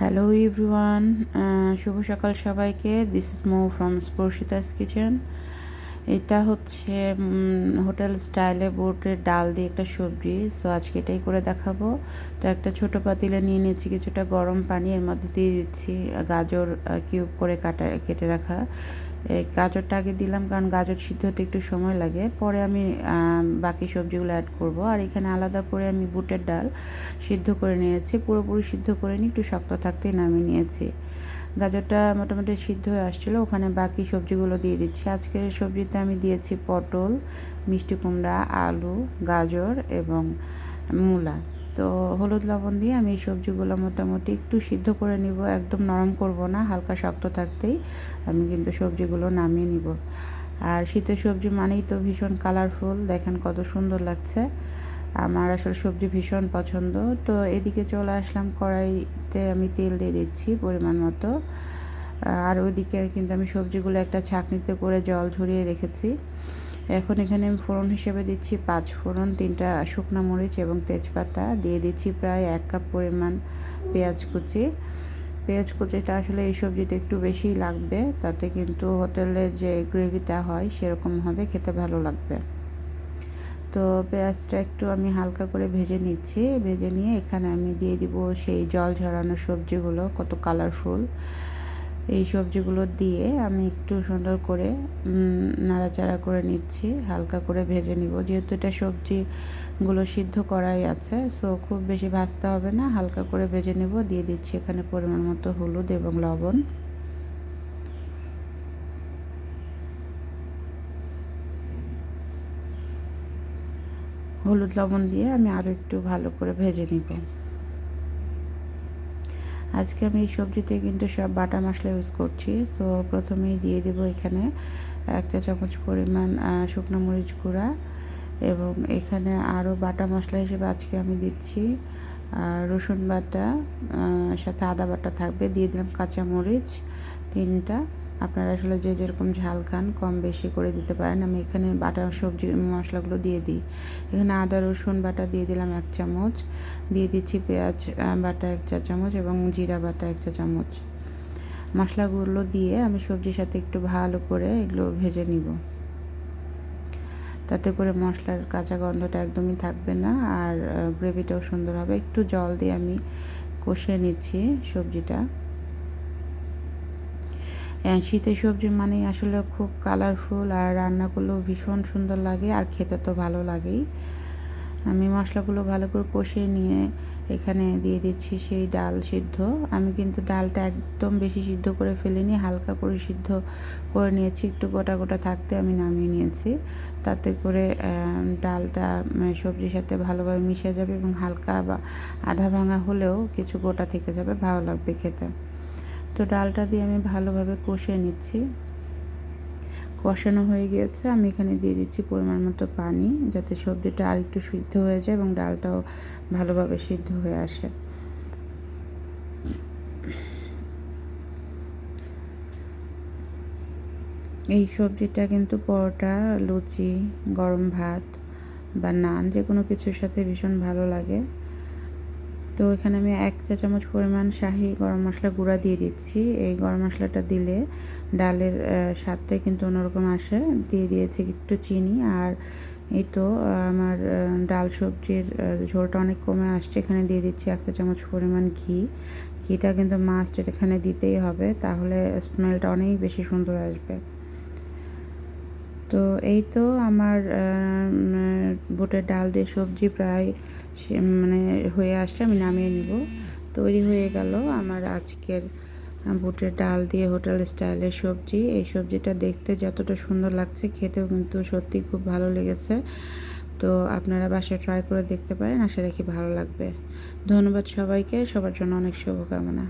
Hello everyone শুভ সকাল সবাইকে। This is Mo from Sparshita's kitchen এটা হচ্ছে হোটেল স্টাইলে বোটের ডাল দিয়ে একটা সবজি। সো আজকে এটাই করে দেখাবো। তো একটা ছোট পাতিলে নিয়ে নিয়েছি কিছুটা গরম পানি। এর মধ্যে দিয়ে দিচ্ছি গাজর কিউব করে কাটা, কেটে রাখা। এই গাজরটা আগে দিলাম কারণ গাজর সিদ্ধ হতে একটু সময় লাগে। পরে আমি বাকি সবজিগুলো অ্যাড করব। আর এখানে আলাদা করে আমি বুটের ডাল সিদ্ধ করে নিয়েছি। পুরোপুরি সিদ্ধ করে নিই, একটু শক্ত থাকতেই নামিয়ে নিয়েছি। গাজরটা মোটামুটি সিদ্ধ হয়ে আসছিল, ওখানে বাকি সবজিগুলো দিয়ে দিচ্ছি। আজকের সবজিতে আমি দিয়েছি পটল, মিষ্টি কুমড়া, আলু, গাজর এবং মূলা। তো হলুদ লবণ দিয়ে আমি এই সবজিগুলো মোটামুটি একটু সিদ্ধ করে নিব, একদম নরম করব না, হালকা শক্ত থাকতেই আমি কিন্তু সবজিগুলো নামিয়ে নিব। আর শীতের সবজি মানেই তো ভীষণ কালারফুল দেখেন কত সুন্দর লাগছে। আমার আসলে সবজি ভীষণ পছন্দ। তো এদিকে চলে আসলাম, কড়াইতে আমি তেল দিয়ে দিচ্ছি পরিমাণ মতো। আর ওইদিকে কিন্তু আমি সবজিগুলো একটা ছাঁকনিতে করে জল ঝরিয়ে রেখেছি। এখন এখানে আমি ফোড়ন হিসেবে দিচ্ছি পাঁচ ফোড়ন, তিনটা শুকনো মরিচ এবং তেজপাতা। দিয়ে দিচ্ছি প্রায় এক কাপ পরিমাণ পেঁয়াজ কুচি। পেঁয়াজ কুচিটা আসলে এই সবজিতে একটু বেশি লাগবে, তাতে কিন্তু হোটেলের যে গ্রেভিটা হয় সেরকম হবে, খেতে ভালো লাগবে। তো পেঁয়াজটা একটু আমি হালকা করে ভেজে নিচ্ছি। ভেজে নিয়ে এখানে আমি দিয়ে দিব সেই জল ঝরানো সবজিগুলো, কত কালারফুল এই সবজিগুলো দিয়ে আমি একটু সুন্দর করে নাড়াচাড়া করে নিচ্ছি, হালকা করে ভেজে নিব। যেহেতু এটা সবজিগুলো সিদ্ধ করাই আছে সো খুব বেশি ভাজতে হবে না, হালকা করে ভেজে নেব। দিয়ে দিচ্ছি এখানে পরিমাণ মতো হলুদ এবং লবণ। হলুদ লবণ দিয়ে আমি আরও একটু ভালো করে ভেজে নিব। আজকে আমি এই সবজিতে কিন্তু সব বাটা মশলা ইউজ করছি। সো প্রথমেই দিয়ে দেবো এখানে এক চা চামচ পরিমাণ শুকনো মরিচ গুঁড়া এবং এখানে আরও বাটা মশলা হিসেবে আজকে আমি দিচ্ছি রসুন বাটা সাথে আদা বাটা থাকবে। দিয়ে দিলাম কাঁচা মরিচ তিনটা। আপনারা আসলে যে যেরকম ঝাল খান, কম বেশি করে দিতে পারেন। আমি এখানে বাটা সবজি মশলাগুলো দিয়ে দিই। এখানে আদা, রসুন বাটা দিয়ে দিলাম এক চামচ। দিয়ে দিচ্ছি পেঁয়াজ বাটা এক চা চামচ এবং জিরা বাটা এক চা চামচ। মশলাগুলো দিয়ে আমি সবজির সাথে একটু ভালো করে এগুলো ভেজে নিব। তাতে করে মশলার কাঁচা গন্ধটা একদমই থাকবে না আর গ্রেভিটাও সুন্দর হবে। একটু জল দিয়ে আমি কষিয়ে নিচ্ছি সবজিটা। শীতের সবজি মানে আসলে খুব কালারফুল আর রান্না করলেও ভীষণ সুন্দর লাগে আর খেতে তো ভালো লাগেই। আমি মশলাগুলো ভালো করে কষিয়ে নিয়ে এখানে দিয়ে দিচ্ছি সেই ডাল সিদ্ধ। আমি কিন্তু ডালটা একদম বেশি সিদ্ধ করে ফেলিনি, হালকা করে সিদ্ধ করে নিয়েছি, একটু গোটা গোটা থাকতে আমি নামিয়ে নিয়েছি। তাতে করে ডালটা সবজির সাথে ভালোভাবে মিশে যাবে এবং হালকা বা আধা ভাঙা হলেও কিছু গোটা থেকে যাবে, ভালো লাগবে খেতে। তো ডালটা দিয়ে আমি ভালোভাবে কষিয়ে নিচ্ছি। কষানো হয়ে গিয়েছে। আমি এখানে দিয়ে দিচ্ছি পরিমাণ মতো পানি যাতে সবজিটা আর একটু সিদ্ধ হয়ে যায় এবং ডালটাও ভালোভাবে সিদ্ধ হয়ে আসে। এই সবজিটা কিন্তু পরোটা, লুচি, গরম ভাত বা নান যে কোনো কিছুর সাথে ভীষণ ভালো লাগে। তো এখানে আমি এক চা চামচ পরিমাণ শাহি গরম মশলা গুঁড়া দিয়ে দিচ্ছি। এই গরম মশলাটা দিলে ডালের স্বাদটাই কিন্তু অন্যরকম আসে। দিয়ে দিয়েছি একটু চিনি আর এই তো আমার ডাল সবজির ঝোলটা অনেক কমে আসছে। এখানে দিয়ে দিচ্ছি এক চা চামচ পরিমাণ ঘি। ঘিটা কিন্তু মাস্ট এখানে দিতেই হবে, তাহলে স্মেলটা অনেক বেশি সুন্দর আসবে। তো এই তো আমার বুটের ডাল দিয়ে সবজি প্রায় মানে হয়ে আসছে, আমি নামিয়ে নিব। তৈরি হয়ে গেল আমার আজকের বুটের ডাল দিয়ে হোটেল স্টাইলের সবজি। এই সবজিটা দেখতে যতটা সুন্দর লাগছে, খেতেও কিন্তু সত্যি খুব ভালো লেগেছে। তো আপনারা বাসায় ট্রাই করে দেখতে পারেন, আশা রাখি ভালো লাগবে। ধন্যবাদ সবাইকে, সবার জন্য অনেক শুভকামনা।